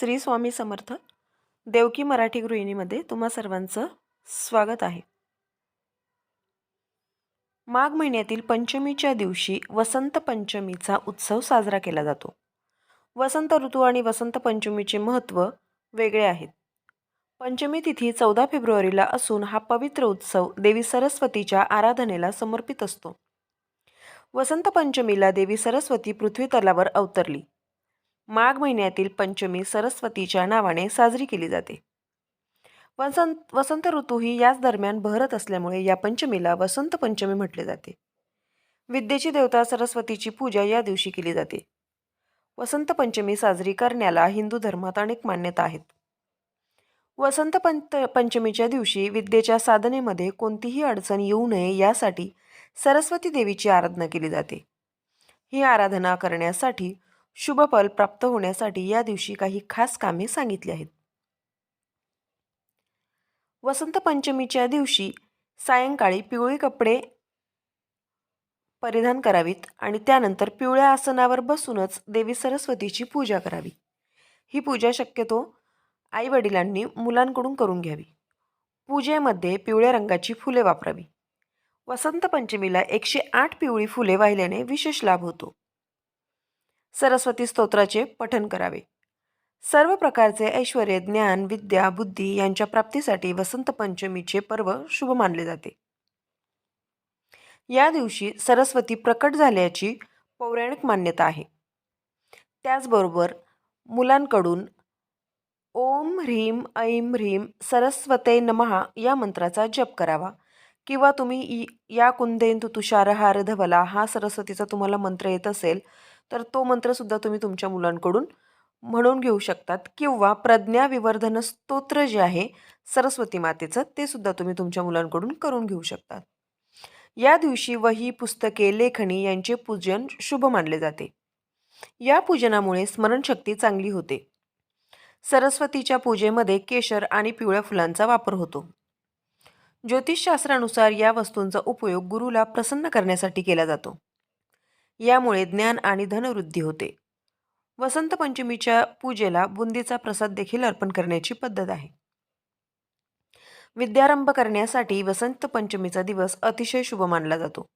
श्री स्वामी समर्थ देवकी मराठी गृहिणीमध्ये तुम्हा सर्वांचं स्वागत आहे. माघ महिन्यातील पंचमीच्या दिवशी वसंत पंचमीचा उत्सव साजरा केला जातो. वसंत ऋतू आणि वसंत पंचमीचे महत्त्व वेगळे आहेत. पंचमी तिथी चौदा फेब्रुवारीला असून हा पवित्र उत्सव देवी सरस्वतीच्या आराधनेला समर्पित असतो. वसंत पंचमीला देवी सरस्वती पृथ्वी तलावर अवतरली. माघ महिन्यातील पंचमी सरस्वतीच्या नावाने साजरी केली जाते. वसंत वसंत ऋतू ही याच दरम्यान बहरत असल्यामुळे या पंचमीला वसंत पंचमी म्हटले जाते. विद्येची देवता सरस्वतीची पूजा या दिवशी केली जाते. वसंत पंचमी साजरी करण्याला हिंदू धर्मात अनेक मान्यता आहेत. वसंत पंत पंचमीच्या दिवशी विद्येच्या साधनेमध्ये कोणतीही अडचण येऊ नये यासाठी सरस्वती देवीची आराधना केली जाते. ही आराधना करण्यासाठी शुभफल प्राप्त होण्यासाठी या दिवशी काही खास कामे सांगितली आहेत. वसंत पंचमीच्या दिवशी सायंकाळी पिवळी कपडे परिधान करावीत आणि त्यानंतर पिवळ्या आसनावर बसूनच देवी सरस्वतीची पूजा करावी. ही पूजा शक्यतो आईवडिलांनी मुलांकडून करून घ्यावी. पूजेमध्ये पिवळ्या रंगाची फुले वापरावी. वसंत पंचमीला एकशे आठ पिवळी फुले वाहिल्याने विशेष लाभ होतो. सरस्वती स्तोत्राचे पठन करावे. सर्व प्रकारचे ऐश्वर ज्ञान विद्या बुद्धी यांच्या प्राप्तीसाठी वसंत पंचमीचे पर्व शुभ मानले जाते. या दिवशी सरस्वती प्रकट झाल्याची पौराणिक मान्यता आहे. त्याचबरोबर मुलांकडून ओम ह्रीम ऐम ह्रीम सरस्वते नमहा या मंत्राचा जप करावा. किंवा तुम्ही या कुंदेंतु तुषारहार धवला हा सरस्वतीचा तुम्हाला मंत्र येत असेल तर तो मंत्रसुद्धा तुम्ही तुमच्या मुलांकडून म्हणून घेऊ शकतात. किंवा प्रज्ञा विवर्धन स्तोत्र जे आहे सरस्वती मातेचं ते सुद्धा तुम्ही तुमच्या मुलांकडून करून घेऊ शकतात. या दिवशी वही पुस्तके लेखणी यांचे पूजन शुभ मानले जाते. या पूजनामुळे स्मरणशक्ती चांगली होते. सरस्वतीच्या पूजेमध्ये केशर आणि पिवळ्या फुलांचा वापर होतो. ज्योतिषशास्त्रानुसार या वस्तूंचा उपयोग गुरुला प्रसन्न करण्यासाठी केला जातो. यामुळे ज्ञान आणि धनवृद्धी होते. वसंत पंचमीच्या पूजेला बुंदीचा प्रसाद देखील अर्पण करण्याची पद्धत आहे. विद्यारंभ करण्यासाठी वसंत पंचमीचा दिवस अतिशय शुभ मानला जातो.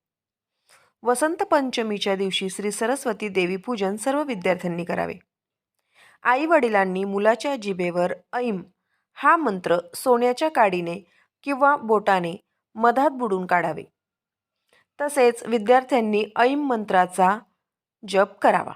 वसंत पंचमीच्या दिवशी श्री सरस्वती देवी पूजन सर्व विद्यार्थ्यांनी करावे. आई वडिलांनी मुलाच्या जिभेवर ऐम हा मंत्र सोन्याच्या काडीने किंवा बोटाने मधात बुडून काढावे. तसेच विद्यार्थ्यांनी ऐम मंत्राचा जप करावा.